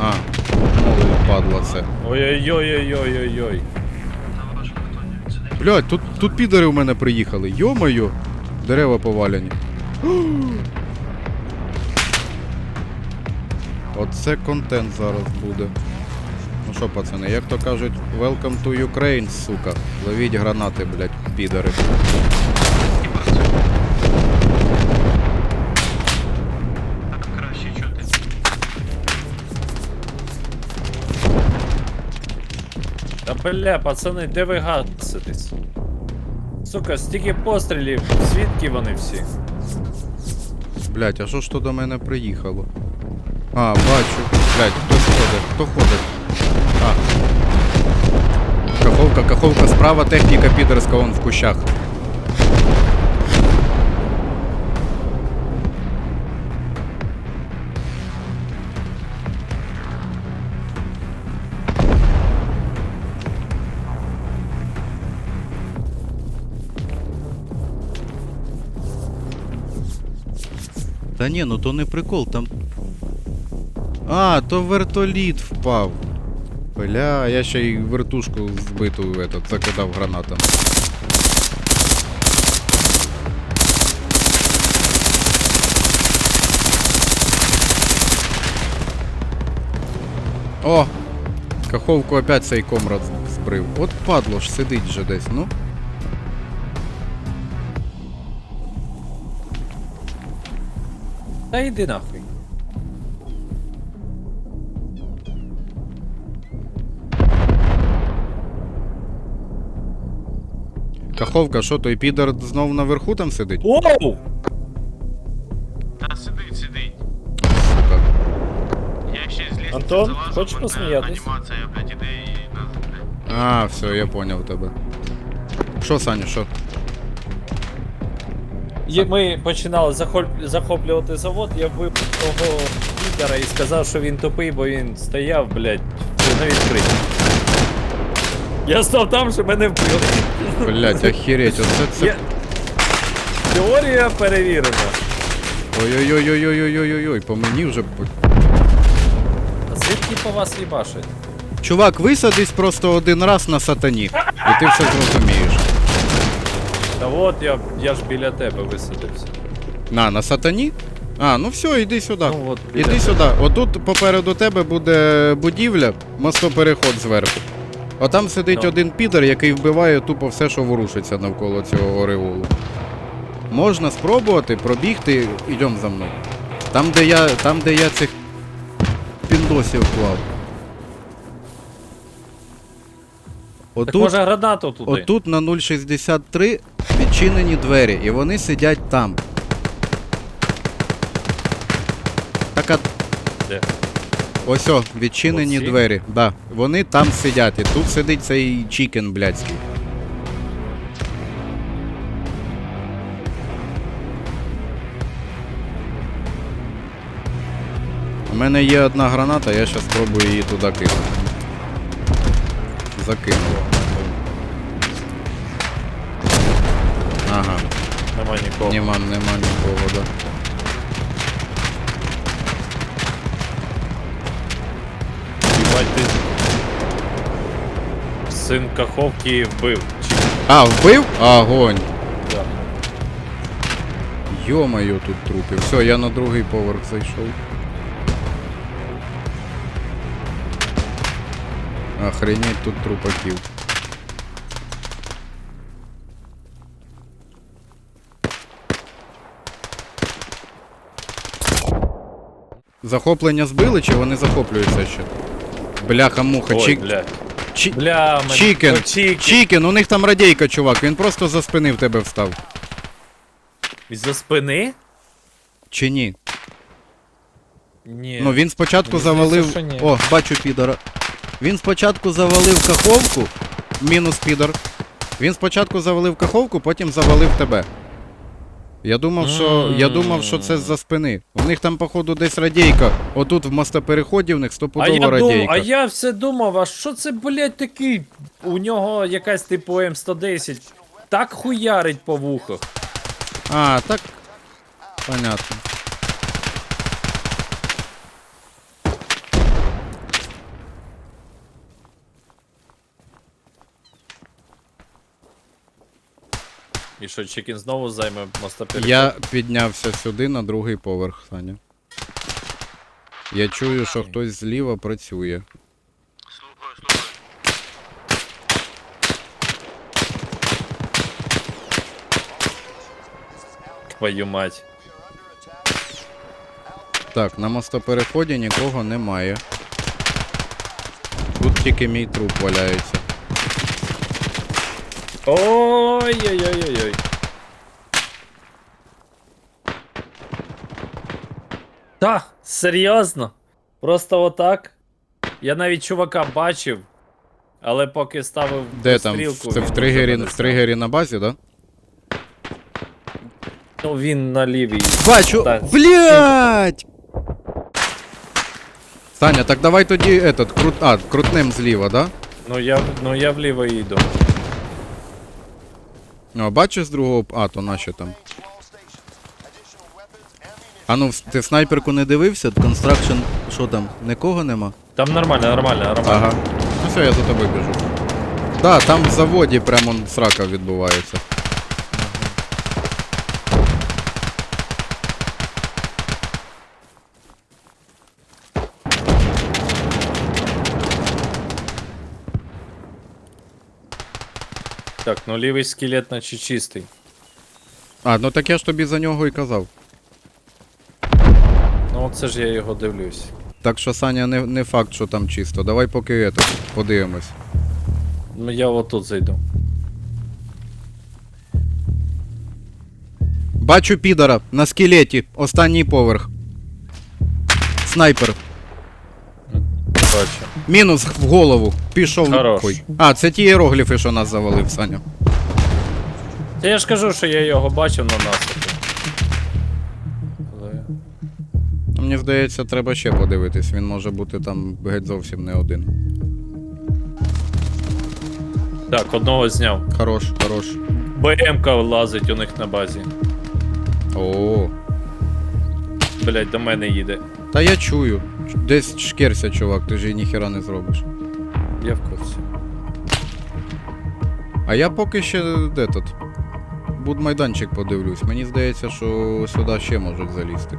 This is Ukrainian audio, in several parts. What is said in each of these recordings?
А, ну падла це. Ой-ой-ой-ой-ой-ой. На вашу. Блядь, тут, тут підари у мене приїхали. Йо-моє, дерева поваляні. Оце контент зараз буде. Ну що, пацани, як то кажуть, welcome to Ukraine, сука. Ловіть гранати, блядь, підари. Та бля, пацани, де ви гаситесь? Сука, стільки пострілів, звідки вони всі? Блять, а що ж то до мене приїхало? А, бачу. Блять, хто ходить, хто ходить? А. Каховка, каховка справа, техніка підерська, вон в кущах. Та ні, ну то не прикол, там. А, то вертоліт впав. Бля, я ще й вертушку збиту этот, закидав гранатами. О! Каховку опять цей комрад збрив. От падло ж сидить же десь, ну. Та йди нахуй. Каховка, що той підар знов наверху там сидить? Оу! Та сидить, сидить. Сука. Я ще з лісниці Антон, залажу, хочеш мене посміятись? Анімація, блядь, іде і нас, блядь. А, все, я поняв тебе. Що, Саня, що? Є- Ми починали захоп- захоплювати завод, я вбив того лідера і сказав, що він тупий, бо він стояв, блядь, на відкритті. Я став там, що мене вбили. Блять, охереть, оце це. Я... Теорія перевірена. Ой-ой-ой-ой-ой-ой-ой-ой, по мені вже. А звідки по вас їбашить? Чувак, висадись просто один раз на сатані, і ти все зрозумієш. Та от я, я ж біля тебе висадився. На, на сатані? А, ну все, іди сюди. Ну, от, біля іди тебе. сюди. Отут попереду тебе буде будівля, мостопереход зверху. Отам сидить Ну. один підер, який вбиває тупо все, що ворушиться навколо цього ореолу. Можна спробувати пробігти, ідем за мною. Там, де я, там, де я цих піндосів клав. Так Отут, може гранату туди? отут на 063 відчинені двері, і вони сидять там. Так, а Де? Ось о, відчинені Оці? двері. Да. Вони там сидять. І тут сидить цей чікен блядський. У мене є одна граната, я зараз спробую її туди кинути. Закинув. Ага, Нема нікого. нема, нема нікого, да. Їбать ти. Син Каховки вбив. Чи... А, вбив? Огонь. Да. Йо-моє, тут трупи. Все, я на другий поверх зайшов. Охренеть тут трупаків. Захоплення збили чи вони захоплюються ще? Бляха муха, Ой, чік. Чі... Бля, мене... Чікен. О, Чікен. Чікен, у них там радійка, чувак, він просто за спини в тебе встав. Із-за спини? Чи ні? Ні. Ну він спочатку Мені завалив. здається, що ні. О, бачу підора. Він спочатку завалив каховку. Мінус підор. Він спочатку завалив каховку, потім завалив тебе. Я думав, що. Я думав, що це з-за спини. У них там, походу, десь радійка. Отут в мостопереході в них а стопудово я, дум... а я все думав, а що це, блядь, такий? У нього якась типу М110. Так хуярить по вухах. А, так. Понятно. І що, Чікін знову займе мостоперехід? Я піднявся сюди на другий поверх, Саня. Я чую, що хтось зліва працює. Слухаю, слухаю. Твою мать. Так, на мостопереході нікого немає. Тут тільки мій труп валяється. Ой-ой-ой-ой-ой. Та, серйозно? Просто отак? Я навіть чувака бачив, але поки ставив Де там? стрілку, Це він в тригері, вже мене в тригері на базі, да? Ну він на лівій. Бачу! Так. Блять! Саня, так давай тоді этот, крут... а, крутнем зліва, да? Ну я, ну я вліво їду. О, бачиш з другого. А, то наші там. А ну, в- ти снайперку не дивився? Констракшн, що там? Нікого нема? Там нормально, нормально, нормально. Ага. Ну все, я за тобою біжу. Да, там в заводі прямо срака відбувається. Так, ну лівий скелет наче чистий. А, ну так я ж тобі за нього і казав. Ну оце ж я його дивлюсь. Так що, Саня, не, не факт, що там чисто. Давай поки это, подивимось. Ну я отут зайду. Бачу підара на скелеті, останній поверх. Снайпер. Бачу. Мінус в голову. Пішов. Хорош. Ой. А, це ті іерогліфи, що нас завалив, Саня. Та я ж кажу, що я його бачив на. Але... Мені здається, треба ще подивитись. Він може бути там геть зовсім не один. Так, одного зняв. Хорош, хорош. БМК лазить у них на базі. О. Блять, до мене їде. Та я чую. Десь шкерся, чувак, ти ж і ніхера не зробиш. Я в курсі. А я поки ще де тут. Будмайданчик подивлюсь. Мені здається, що сюди ще можуть залізти.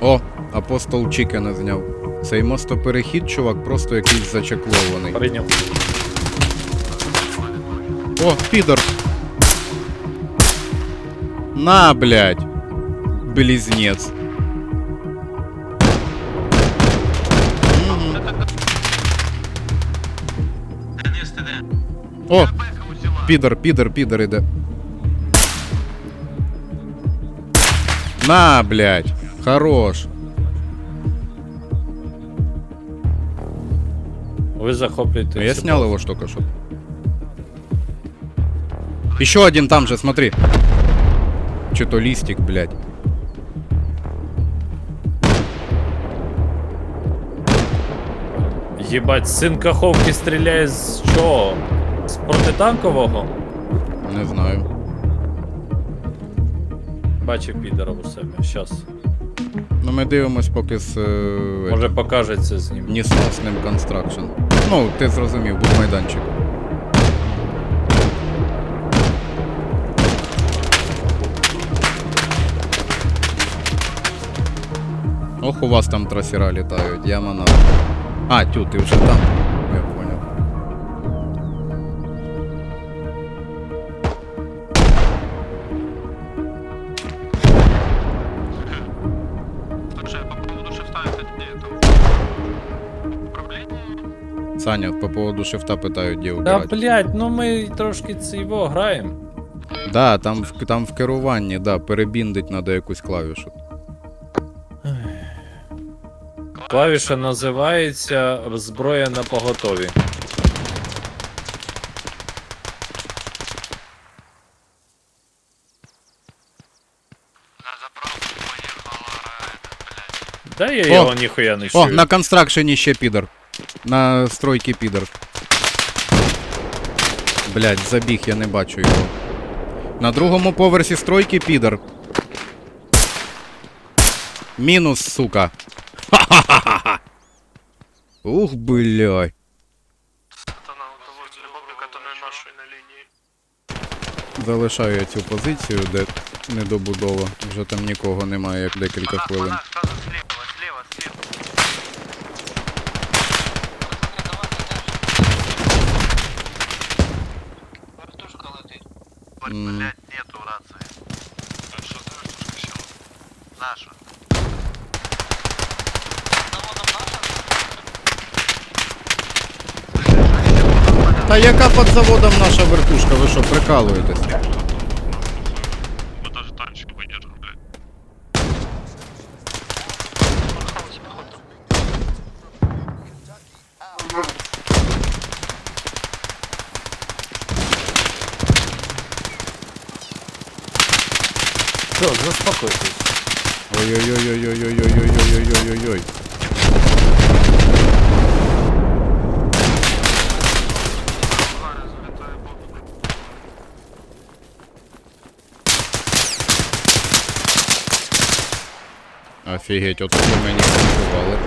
О, апостол Чікена зняв. Цей мостоперехід, чувак, просто якийсь зачеклований. Прийняв. О, підор. На, блядь. Близнец. Денис, ти де? О, Бека усіла. підор, підор, підор іде. На, блядь. Хорош. Ви захоплюєте. Ну, я цю снял базу. его ж только что. Еще один там же, смотри. Че-то листик, блядь. Єбать, син Каховки стріляє з чого? З протитанкового? Не знаю. Бачив підера у себе. Щас. Ну ми дивимось поки з е, Може покажеться з ним. несносным констракшн. Ну, ти зрозумів, був майданчик. Ох, у вас там трасера літають, яма на. А, тю, ти вже там. Я понял. Саня, по поводу шифта питають, де Та убирати. блять, ну ми трошки цього граємо. Да, там в, там в керуванні, да, перебіндить треба якусь клавішу. Клавіша називається зброя на поготові. Да я О! його ніхуя не О, на констракшені ще підер. На стройки підер. Блять, забіг, я не бачу його. На другому поверсі стройки підер. Мінус, сука. Ха-ха-ха-ха! Ух, блядь. Залишаю я цю позицію, де недобудова. Вже там нікого немає, як декілька монах, хвилин. Монах, зліва, зліва, зліва. Блять, нету рации. А что ты вертушка села? Наша. Та яка під заводом наша вертушка? Ви що, прикалуєтесь? Все, заспокойтесь. Ой-ой-ой-ой-ой-ой. Офігеть, от по мені працювали.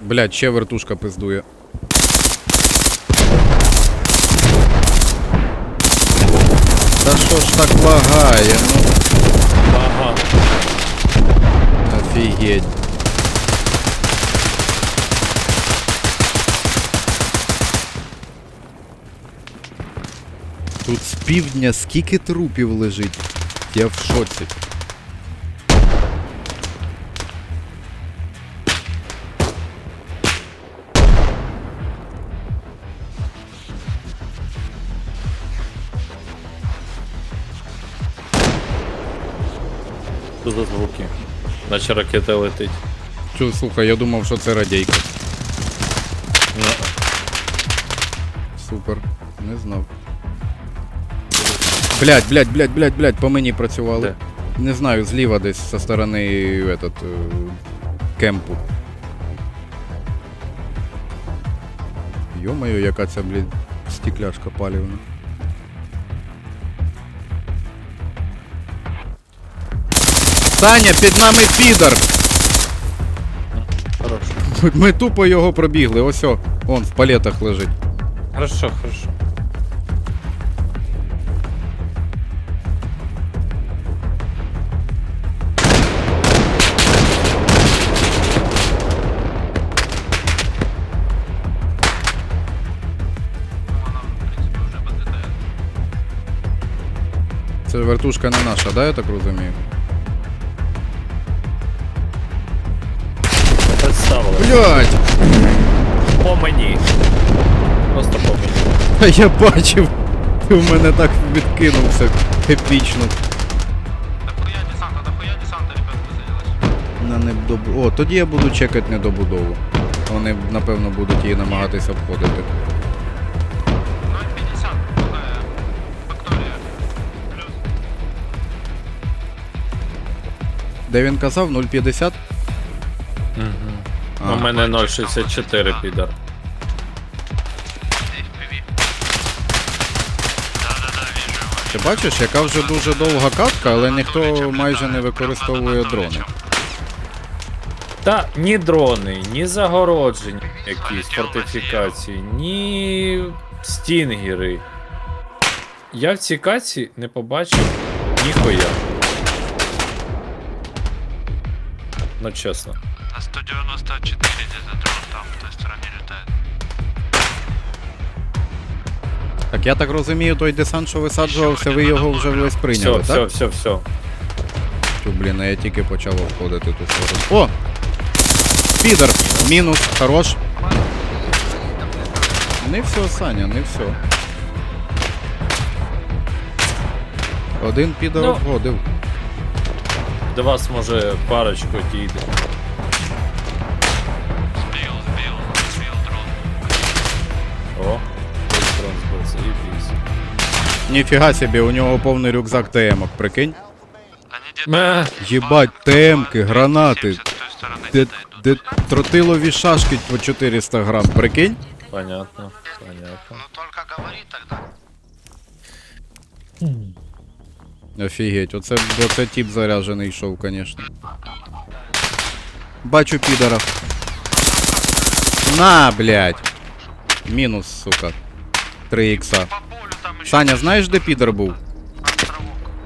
Блядь, ще вертушка пиздує. Що ж так лагає, ну Ага. офігеть. Тут з півдня скільки трупів лежить. Я в шоці. Що за звуки? Наче ракета летить. Чу, слухай, я думав, що це радійка. Ну, Супер. Не знав. Блять, блять, блять, блять, блять, по мені працювали. Де? Не знаю, зліва десь зі сторони этот, е, кемпу. Йо-моє, яка ця, блін, стекляшка палівна. Саня, під нами підар! хорошо. Ми тупо його пробігли, ось о, он в палетах лежить. Хорошо, хорошо. Це вертушка не наша, да, я так розумію? Блять! По мені. Просто по мені. Та я бачив, ти в мене так відкинувся епічно. Дохуя десанта, дохуя десанта, ребят, высадилось. На недобу... О, тоді я буду чекати недобудову. Вони, напевно, будуть її намагатися обходити. 0,50, другая фактория. Плюс. Де він казав? 0,50? А. У мене 0,64 підар. Ти бачиш, яка вже дуже довга катка, але ніхто майже не використовує дрони. Та ні дрони, ні загородження, якісь фортифікації, ні стінгери. Я в цій каці не побачив ніхуя. Ну чесно. На 194 где-то дрон там, в той стороне летает. Так я так розумію, той десант, що висаджувався, ви його вже весь Все, прийняли, все, так? все, все. Чу, блін, а я тільки почав обходити ту сторону. О! Підер! Мінус, хорош. Не все, Саня, не все. Один підер Ну. обходив. До вас може парочку дійде. Ніфіга собі, у нього повний рюкзак ТМок, прикинь. Ме. Єбать, ТМки, гранати. Де. Де тротилові шашки по 400 грам, прикинь? Понятно, понятно. Ну только говори тогда. Офігеть, оце, оце тип заряджений йшов, звісно. Бачу підара. На, блядь. Мінус, сука. 3 ікса. Саня, знаєш, де підар був?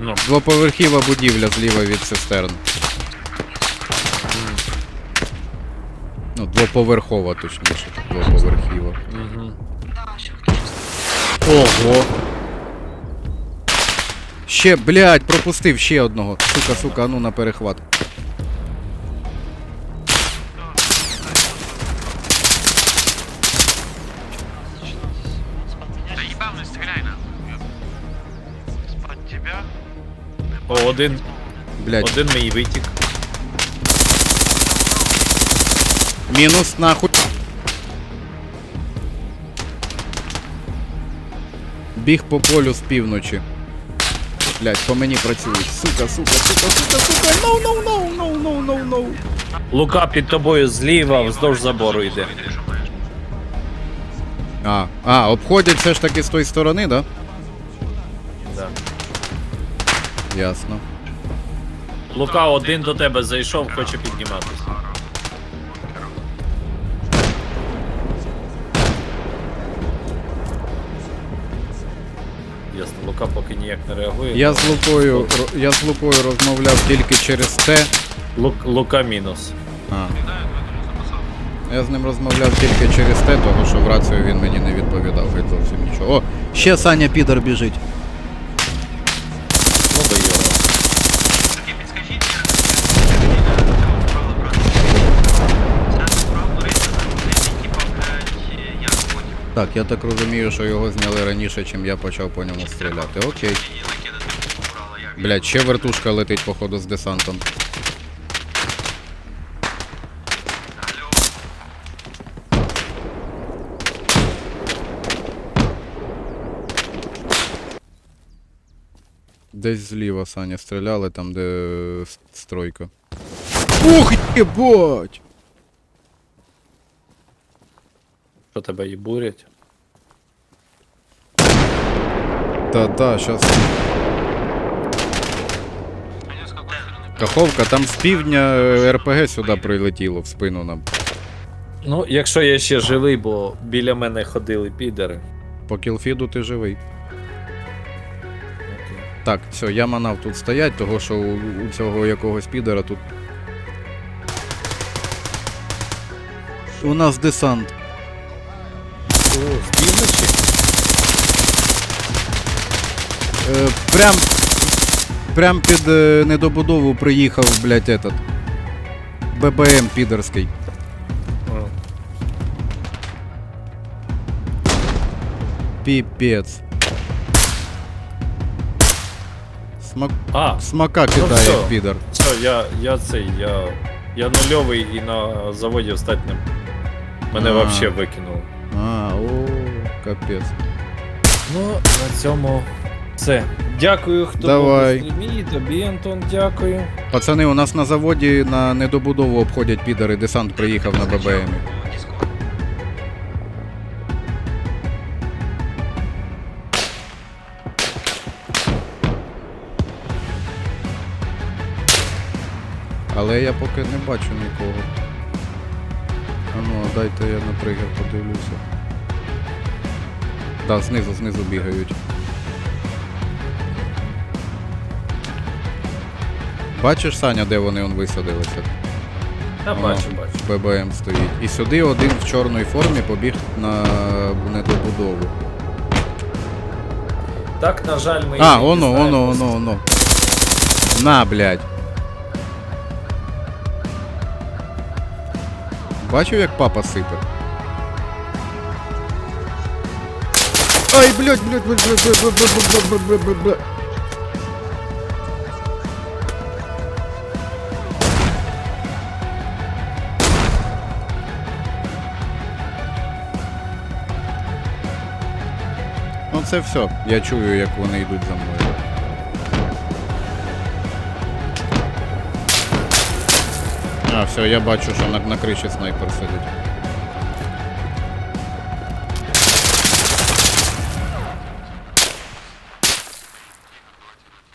Ну, Двоповерхіва будівля зліва від цистерн. Ну, двоповерхова, точніше. Двоповерхіва. угу. Ого. Ще, блядь, пропустив ще одного. Сука, сука, а ну на перехват. О, один, Блядь. один мій витік. Мінус нахуй. Біг по полю з півночі. Блядь, по мені працюють. Сука, сука, сука, сука, сука. No, no, no, no, no, no, no. Лука під тобою зліва, вздовж забору йде. А, а, обходять все ж таки з тої сторони? Да. Ясно. Лука один до тебе зайшов, хоче підніматися. Ясно, Лука поки ніяк не реагує. Я з Лукою, ро- я з Лукою розмовляв тільки через те. Лук, Лука мінус. А. Я з ним розмовляв тільки через те, того що в рацію він мені не відповідав геть зовсім нічого. О, ще Саня Підер біжить. Так, я так розумію, що його зняли раніше, чим я почав по ньому стріляти. Окей. Блять, ще вертушка летить, походу, з десантом. Десь зліва Саня стріляли, там, де е, стройка. Ух, єбать! Що тебе і бурять? Та-та, щас. Каховка, там з півдня е, РПГ сюди прилетіло в спину нам. Ну, якщо я ще живий, бо біля мене ходили підери. По кілфіду ти живий. Так, все, я манав тут стоять, того що у, у цього якогось підера тут. У нас десант. О, з півночі? Е, прям. Прям під е, недобудову приїхав, блядь, этот. ББМ підерський. О. Піпець. Смак... А, Смака Ну кидає всё. підер. все, я, я цей, я. Я нульовий і на заводі встати не. Мене А. вообще викинуло. А, о, капець. Ну, на цьому все. Дякую, хто Давай. був стрімі. Тобі, Антон, дякую. Пацани, у нас на заводі на недобудову обходять підери, десант приїхав на ББМі. Але я поки не бачу нікого. Ну, а дайте я на тригер подивлюся. Так, знизу, знизу бігають. Бачиш, Саня, де вони он висадилися? Та бачу, бачу. ББМ стоїть. І сюди один в чорній формі побіг на недобудову. Так, на жаль, ми. А, оно, оно, оно, оно. На, блядь. Бачив, як папа сипе? Ай, блядь, блядь, блядь, блядь, блядь, блядь, блядь, блядь, блядь, блядь, блядь. Ну це все. Я чую, як вони йдуть за мною. А, все, я бачу, що на, на криші снайпер сидить.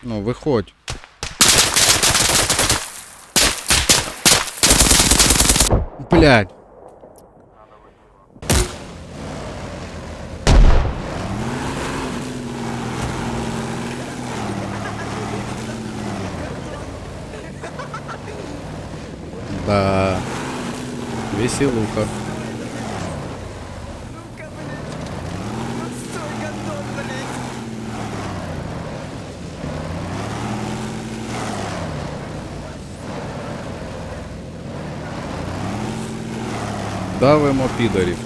Ну, виходь. Блядь. Да. Веселуха. Давимо підарів.